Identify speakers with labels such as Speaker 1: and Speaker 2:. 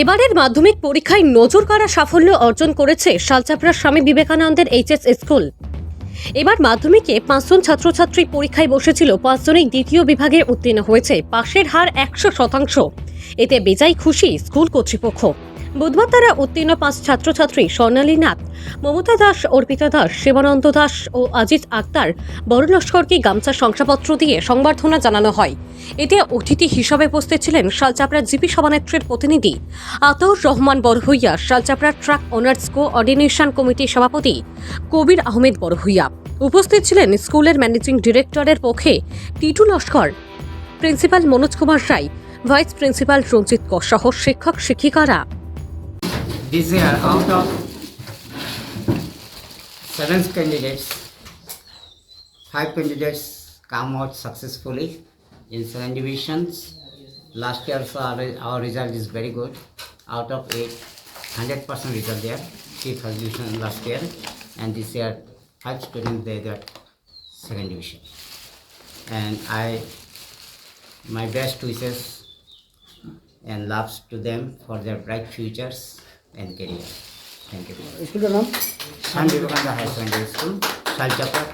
Speaker 1: এবারের মাধ্যমিক পরীক্ষায় নজর কাড়া সাফল্য অর্জন করেছে শালচাপড়া স্বামী বিবেকানন্দের এইচএস স্কুল। এবার মাধ্যমিকে পাঁচজন ছাত্রছাত্রী পরীক্ষায় বসেছিল, পাঁচজনই দ্বিতীয় বিভাগে উত্তীর্ণ হয়েছে, পাশের হার একশো শতাংশ। এতে বেজাই খুশি স্কুল কর্তৃপক্ষ। বুধবার তারা উত্তীর্ণ পাঁচ ছাত্রছাত্রী স্বর্ণালী নাথ, মমতা দাস, অর্পিতা দাস, শিবানন্দ দাস ও আজিজ আক্তার বড় লস্করকে গামছা শংসাপত্র দিয়ে সংবর্ধনা জানানো হয়। এতে অতিথি হিসাবে উপস্থিত ছিলেন শালচাপড়া জিপি সভানেত্রীর প্রতিনিধি Ator Rahman Barbhuiya Salchapra truck owners coordination কমিটির সভাপতি কবির আহমেদ বড়ভুইয়া উপস্থিত ছিলেন স্কুলের ম্যানেজিং ডিরেক্টরের পক্ষে Titu Laskar, principal Manoj Kumar Ray, vice principal Ranjit Kar সহ শিক্ষক শিক্ষিকারা
Speaker 2: This year, out of seven candidates, five candidates come out successfully in seven divisions. Last year, so our, our result is very good. Out of eight, 100% result there. Three first division last year, and this year, five students they got second division. And I, my best wishes and loves to them for their bright futures and career thank you
Speaker 3: স্কুলটার নাম?
Speaker 2: Swami Vivekananda higher secondary school Salchapra